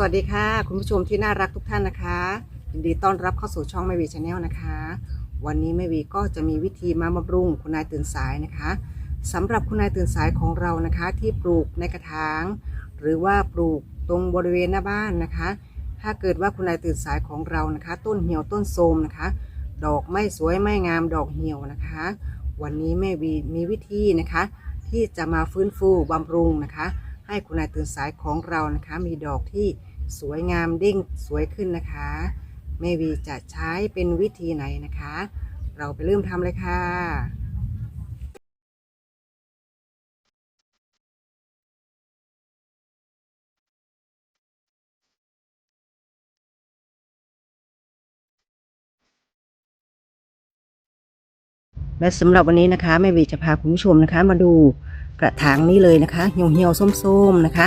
สวัสดีค่ะ คุณผู้ชมที่น่ารักทุกท่านนะคะยินดีต้อนรับเข้าสู่ช่องแม่วีชาแนลนะคะ วันนี้แม่วีก็จะมีวิธีมาบำรุงคุณนายตื่นสายนะคะสำหรับคุณนายตื่นสายของเรานะคะ ที่ปลูกในกระถาง หรือว่าปลูกตรงบริเวณหน้าบ้านนะคะ ถ้าเกิดว่าคุณนายตื่นสายของเรานะคะ ต้นเหี่ยวต้นโทรมนะคะ ดอกไม่สวยไม่งามดอกเหี่ยวนะคะ วันนี้แม่วีมีวิธีนะคะ ที่จะมาฟื้นฟูบำรุงนะคะ ให้คุณนายตื่นสายของเรานะคะ มีดอกที่ สวยงามเด้งสวยขึ้นนะคะแม่วีจะใช้เป็นวิธีไหนนะคะ เราไปเริ่มทำเลยค่ะและสำหรับวันนี้นะคะแม่วีจะพาคุณผู้ชมนะคะ มาดูกระถางนี้เลยนะคะเหี่ยวเหี่ยวๆส้มๆนะคะ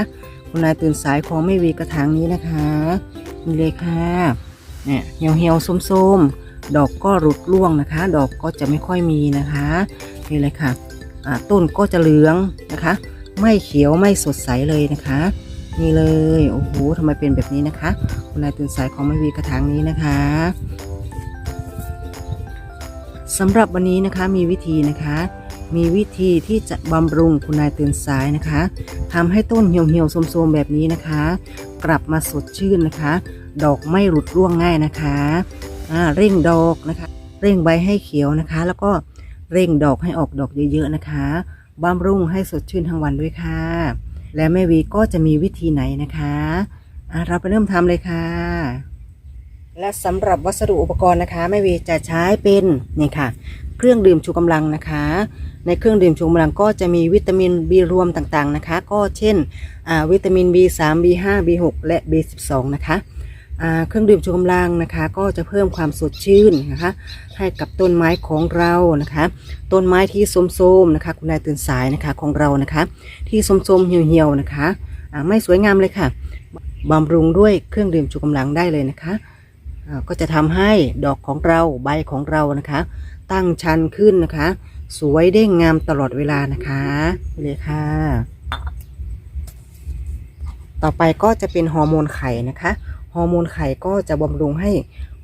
คุณนายตื่นสายของแม่วีกระถางนี้นะคะนี่เลยค่ะเนี่ยเหี่ยวเหี่ยวๆส้มๆดอกก็หลุดร่วงนะคะ ดอกก็จะไม่ค่อยมีนะคะนี่เลยค่ะต้นก็จะเหลืองนะคะ ไม่เขียวไม่สดใสเลยนะคะนี่เลยโอ้โหทำไมเป็นแบบนี้นะคะ คุณนายตื่นสายของแม่วีกระถางนี้นะคะสำหรับวันนี้นะคะมีวิธีนะคะ มีวิธีที่จะบำรุงคุณนายตื่นสายนะคะทำให้ต้นเหี่ยวเหี่ยวๆโทมๆแบบนี้นะคะ กลับมาสดชื่นนะคะ ดอกไม่หลุดร่วงง่ายนะคะอ่าเร่งดอกนะคะ เร่งใบให้เขียวนะคะ แล้วก็เร่งดอกให้ออกดอกเยอะๆนะคะบำรุงให้สดชื่นทั้งวันด้วยค่ะ และแม่วีก็จะมีวิธีไหนนะคะอะเราไปเริ่มทำเลยค่ะ และสำหรับวัสดุอุปกรณ์นะคะแม่วีจะใช้เป็นนี่ค่ะ เครื่องดื่มชูกำลังนะคะ ในเครื่องดื่มชูกำลังก็จะมีวิตามิน B รวมต่างๆนะคะ ก็เช่นอ่าวิตามิน B3 B5 B6 และ B12 นะคะเครื่องดื่มชูกำลังนะคะ ก็จะเพิ่มความสดชื่นนะคะ ให้กับต้นไม้ของเรานะคะ ต้นไม้ที่โทมๆนะคะ คุณนายตื่นสายนะคะของเรานะคะ ที่โทมๆเหี่ยวๆนะคะไม่สวยงามเลยค่ะบำรุงด้วยเครื่องดื่มชูกำลังได้เลยนะคะก็จะทำให้ดอกของเราใบของเรานะคะ ตั้งชันขึ้นนะคะ สวยเด้งงามตลอดเวลานะคะเลยค่ะ ต่อไปก็จะเป็นฮอร์โมนไข่นะคะฮอร์โมนไข่ก็จะบำรุงให้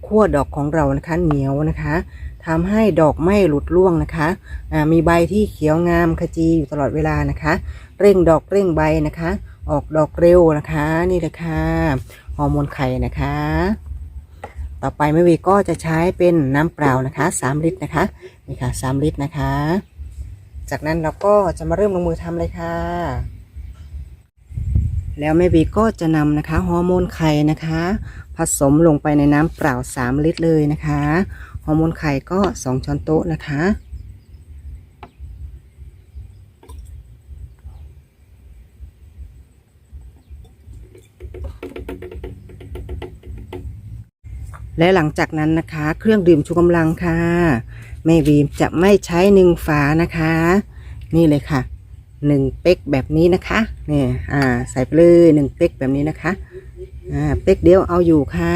ขั้วดอกของเรานะคะเหนียวนะคะทำให้ดอกไม่หลุดร่วงนะคะอ่ามีใบที่เขียวงามขจีอยู่ตลอดเวลานะคะ เร่งดอกเร่งใบนะคะ ออกดอกเร็วนะคะ นี่เลยค่ะฮอร์โมนไข่นะคะ ต่อไปแม่วีก็จะใช้เป็นน้ำเปล่านะคะ 3 ลิตรนะคะนี่ค่ะ 3 ลิตรนะคะ จากนั้นเราก็จะมาเริ่มลงมือทำเลยค่ะ แล้วแม่วีก็จะนำนะคะฮอร์โมนไข่นะคะ ผสมลงไปในน้ำเปล่า 3 ลิตรเลยนะคะฮอร์โมนไข่ก็ 2 ช้อนโต๊ะนะคะ และหลังจากนั้นนะคะ เครื่องดื่มชูกำลังค่ะแม่วีมจะไม่ใช้หนึ่งฝานะคะ นี่เลยค่ะหนึ่งเป๊กแบบนี้นะคะนี่อ่าใส่ไปเลยหนึ่งเป๊กแบบนี้นะคะอ่าเป๊กเดียวเอาอยู่ค่ะ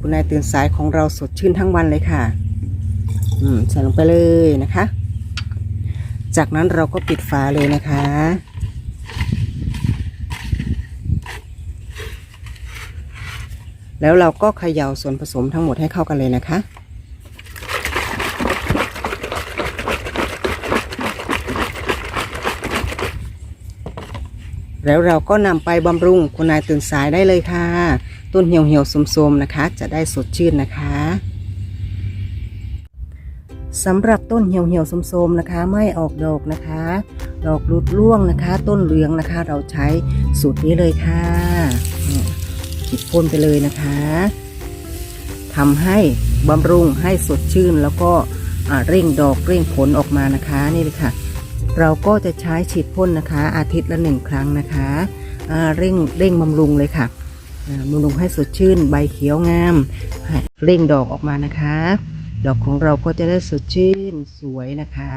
คุณนายตื่นสายของเราสดชื่นทั้งวันเลยค่ะอืมใส่ลงไปเลยนะคะ จากนั้นเราก็ปิดฝาเลยนะคะ แล้วเราก็เขย่าส่วนผสมทั้งหมดให้เข้ากันเลยนะคะ แล้วเราก็นำไปบำรุงคุณนายตื่นสายได้เลยค่ะ ต้นเหี่ยวเหี่ยวสมๆนะคะ จะได้สดชื่นนะคะสำหรับต้นเหี่ยวเหี่ยวสมๆนะคะ ไม่ออกดอกนะคะ ดอกหลุดร่วงนะคะ ต้นเหลืองนะคะ เราใช้สูตรนี้เลยค่ะ ฉีดพ่นไปเลยนะคะทำให้บำรุงให้สดชื่นแล้วก็เร่งดอกเร่งผลออกมานะคะนี่เลยค่ะ เราก็จะใช้ฉีดพ่นนะคะ อาทิตย์ละหนึ่งครั้งนะคะเร่งเร่งบำรุงเลยค่ะบำรุงให้สดชื่น ใบเขียวงามเร่งดอกออกมานะคะ ดอกของเราก็จะได้สดชื่นสวยนะคะ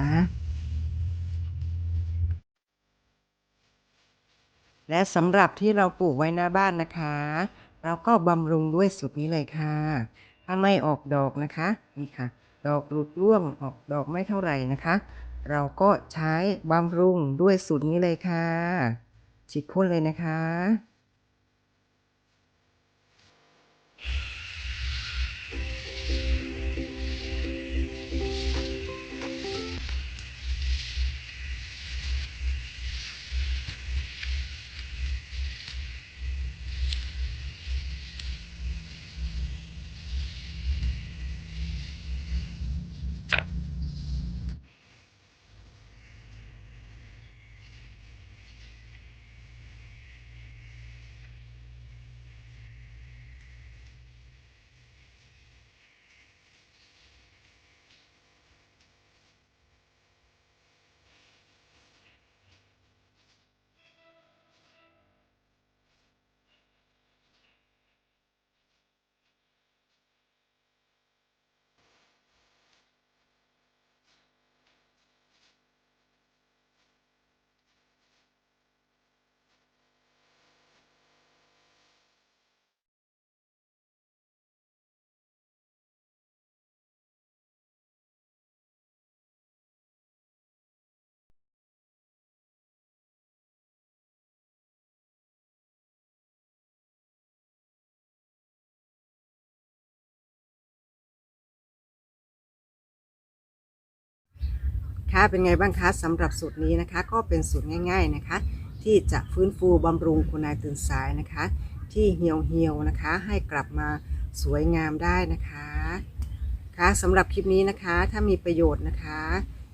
และสำหรับที่เราปลูกไว้หน้าบ้านนะคะ เราก็บำรุงด้วยสูตรนี้เลยค่ะ ถ้าไม่ออกดอกนะคะนี่ค่ะ ดอกหลุดร่วงออกดอกไม่เท่าไหร่นะคะ เราก็ใช้บำรุงด้วยสูตรนี้เลยค่ะฉีดพ่นเลยนะคะ ค่ะเป็นไงบ้างคะสำหรับสูตรนี้นะคะ ก็เป็นสูตรง่าย ๆนะคะ ที่จะฟื้นฟูบำรุงคุณนายตื่นสายนะคะ ที่เหี่ยวเหี่ยวๆนะคะ ให้กลับมาสวยงามได้นะคะค่ะสำหรับคลิปนี้นะคะ ถ้ามีประโยชน์นะคะ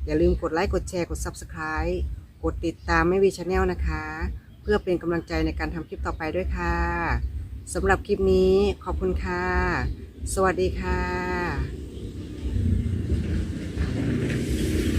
อย่าลืมกดไลค์กดแชร์กด Subscribe กดติดตามไม่วีชาแนลนะคะ เพื่อเป็นกำลังใจในการทำคลิปต่อไปด้วยค่ะสำหรับคลิปนี้ขอบคุณค่ะ สวัสดีค่ะ